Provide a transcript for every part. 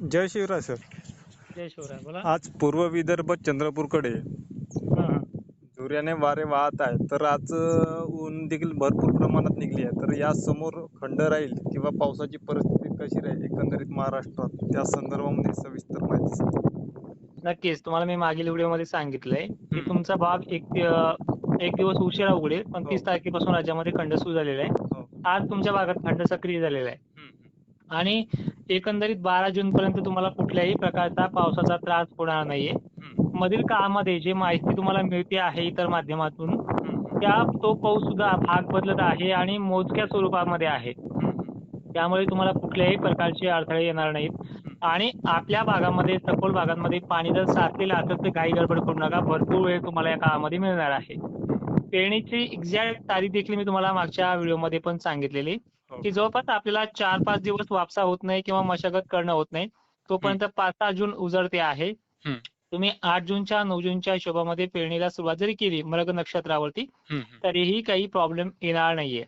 जय Shivray sir जय शिवराय बोला आज पूर्व विदर्भ चंद्रपूरकडे हा. जोऱ्याने वारे वाहत आहे तर आज अ, ऊन देखील भरपूर प्रमाणात निघली आहे तर या समोर खंड राहील किंवा पावसाची परिस्थिती कशी राहील एकंदरीत महाराष्ट्रात त्या संदर्भामध्ये सविस्तर माहिती सांगा. नक्कीच तुम्हाला मी मागील व्हिडिओमध्ये सांगितलंय की हम्म. तुमचा भाग एक अं, एक दिवस उशिरा उघडेल पण हो. तीस तारखेपासून राज्यामध्ये खंड सुरू झालेला आहे हो. आज तुमच्या भागात खंड सक्रिय झालेला आहे आणि एकंदरीत बारा जून पर्यंत तुम्हाला कुठल्याही प्रकारचा पावसाचा त्रास होणार नाहीये. मधील काळामध्ये जी माहिती तुम्हाला मिळते आहे इतर माध्यमातून त्या तो पाऊस सुद्धा भाग बदलत आहे आणि मोजक्या स्वरूपामध्ये आहे. त्यामुळे तुम्हाला कुठल्याही प्रकारचे अडथळे येणार नाहीत. आणि आपल्या भागामध्ये सखोल भागांमध्ये पाणी जर साचलेलं असेल तर काही गडबड करू नका. भरपूर वेळ तुम्हाला या काळामध्ये मिळणार आहे. पेरणीची एक्झॅक्ट तारीख देखील मी तुम्हाला मागच्या व्हिडिओमध्ये पण सांगितलेली. हो. की जवळपास आपल्याला चार पाच दिवस वापसा होत नाही किंवा मशागत करणं होत नाही तोपर्यंत पाच सहा जून उजळते आहे. तुम्ही आठ जूनच्या नऊ जूनच्या हिशोबामध्ये पेरणीला सुरुवात जरी केली मृग नक्षत्रावरती तरीही काही प्रॉब्लेम येणार नाहीये.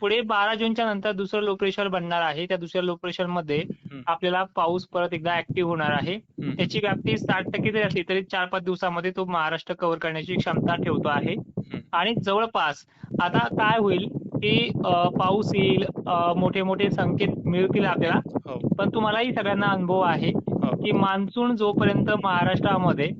पुढे बारा जूनच्या नंतर दुसरं लो प्रेशर बनणार आहे. त्या दुसऱ्या लो प्रेशरमध्ये. आपल्याला पाऊस परत एकदा ऍक्टिव्ह होणार आहे. त्याची व्याप्ती साठ टक्के जरी असली तरी चार पाच दिवसामध्ये तो महाराष्ट्र कव्हर करण्याची क्षमता ठेवतो आहे. आणि जवळपास आता काय होईल की पाऊस येईल मोठे मोठे संकेत मिळतील आपल्याला. हो, पण तुम्हालाही सगळ्यांना अनुभव आहे हो. की मान्सून जोपर्यंत महाराष्ट्रामध्ये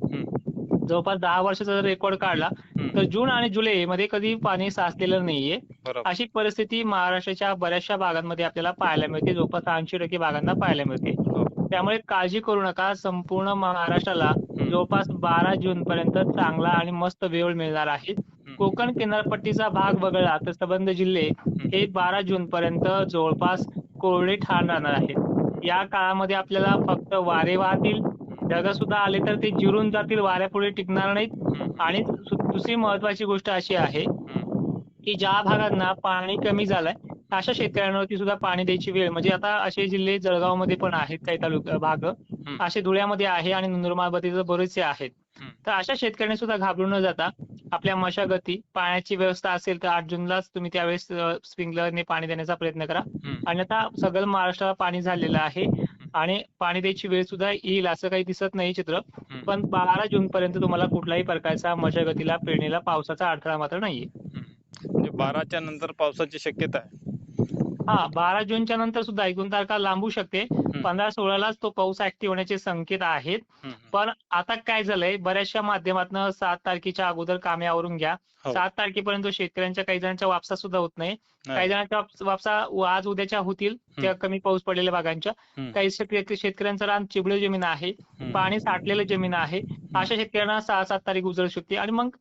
जवळपास दहा वर्षाचा जर रेकॉर्ड काढला. तर जून आणि जुलै मध्ये कधी पाणी साचलेलं नाहीये. अशी परिस्थिती महाराष्ट्राच्या बऱ्याचशा भागांमध्ये आपल्याला पाहायला मिळते. जवळपास ऐंशी टक्के भागांना पाहायला मिळते. हो. त्यामुळे काळजी करू नका. संपूर्ण महाराष्ट्राला जवळपास बारा जून पर्यंत चांगला आणि मस्त वेळ मिळणार आहे. कोकण किनारपट्टीचा भाग वगळला तर संबंध जिल्हे हे बारा जून पर्यंत जवळपास कोरडे ठाण राहणार आहेत. या काळामध्ये आपल्याला फक्त वारे वाहतील ढग सुद्धा आले तर ते जिरून जातील वाऱ्यापुढे टिकणार नाहीत. आणि दुसरी महत्वाची गोष्ट अशी आहे की ज्या भागांना पाणी कमी झालंय अशा शेतकऱ्यांवरती सुद्धा पाणी द्यायची वेळ. म्हणजे आता असे जिल्हे जळगावमध्ये पण आहेत काही तालुका भाग. असे धुळ्यामध्ये आहे आणि नंदुरबारमध्ये बरेचसे आहेत. तर अशा शेतकऱ्यांनी सुद्धा घाबरून न जाता आपल्या मशागती पाण्याची व्यवस्था असेल तर आठ जूनलाच तुम्ही त्यावेळेस स्प्रिंकलरने पाणी देण्याचा प्रयत्न करा. आता सगळं महाराष्ट्राला पाणी झालेलं आहे. आणि पाणी द्यायची वेळ सुद्धा येईल असं काही दिसत नाही चित्र. पण बारा जून पर्यंत तुम्हाला कुठल्याही प्रकारचा मशागतीला पेरणीला पावसाचा अडथळा मात्र नाहीये. म्हणजे बाराच्या नंतर पावसाची शक्यता आहे. हा बारा जूनच्या नंतर सुद्धा एकूण तारखा लांबू शकते. पंधरा सोळालाच तो पाऊस ऍक्टिव्ह होण्याचे संकेत आहेत. पण आता काय झालंय? बऱ्याचशा माध्यमातून सात तारखेच्या अगोदर कामे आवरून घ्या. हो. सात तारखेपर्यंत शेतकऱ्यांच्या काही जणांच्या वापसा सुद्धा होत नाही. काही जणांच्या वापस- आज उद्याच्या होतील त्या कमी पाऊस पडलेल्या भागांच्या. काही शेतकऱ्यांचं रान चिबळे जमीन आहे. पाणी साठलेलं जमीन आहे. अशा शेतकऱ्यांना सहा सात तारीख उजळू शकते आणि मग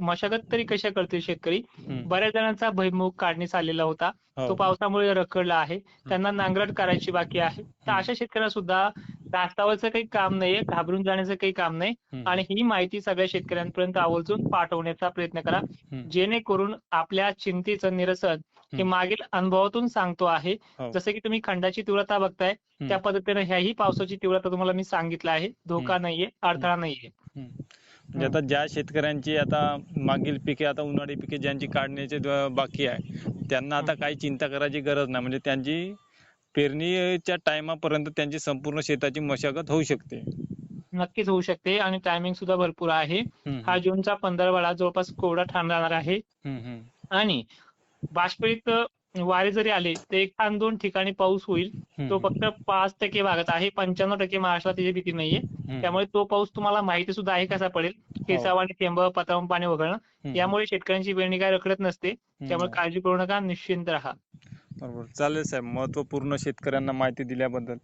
मशागत तरी कशा करतील शेतकरी. बऱ्याच जणांचा भैमुख काढणी चाललेला होता. हो. तो पावसामुळे रखडला आहे. त्यांना नांगरट करायची बाकी आहे. तर अशा शेतकऱ्यांना सुद्धा रास्तावरचं काही काम नाहीये घाबरून जाण्याचं काही काम नाही. आणि ही माहिती सगळ्या शेतकऱ्यांपर्यंत आवर्जून पाठवण्याचा प्रयत्न करा. जेणेकरून आपल्या चिंतेचं निरसन हे. मागील अनुभवातून सांगतो आहे हो. जसं की तुम्ही खंडाची तीव्रता बघताय त्या पद्धतीने ह्याही पावसाची तीव्रता तुम्हाला मी सांगितलं आहे धोका नाहीये अडथळा नाहीये. म्हणजे आता ज्या शेतकऱ्यांची आता मागील पिके आता उन्हाळी पिके ज्यांची काढण्याचे बाकी आहे त्यांना आता काही चिंता करायची गरज नाही म्हणजे त्यांची पेरणीच्या टायमापर्यंत त्यांची संपूर्ण शेताची मशागत होऊ शकते नक्कीच होऊ शकते आणि टायमिंग सुद्धा भरपूर आहे. हा जूनचा पंधरवडा जवळपास कोरडा ठाण राहणार आहे. आणि बाष्पीत वारे जरी आले तर एक आणि दोन ठिकाणी पाऊस होईल तो. फक्त पाच टक्के भागात आहे पंच्याण्णव टक्के महाराष्ट्रात त्याची भीती नाहीये. त्यामुळे तो पाऊस तुम्हाला माहिती सुद्धा आहे कसा पडेल केसाव आणि थेंब पाणी वगळणं. यामुळे शेतकऱ्यांची पेरणी काय रखडत नसते त्यामुळे. काळजी करू नका निश्चिंत राहा बरोबर. चालेल साहेब. महत्त्वपूर्ण शेतकऱ्यांना माहिती दिल्याबद्दल.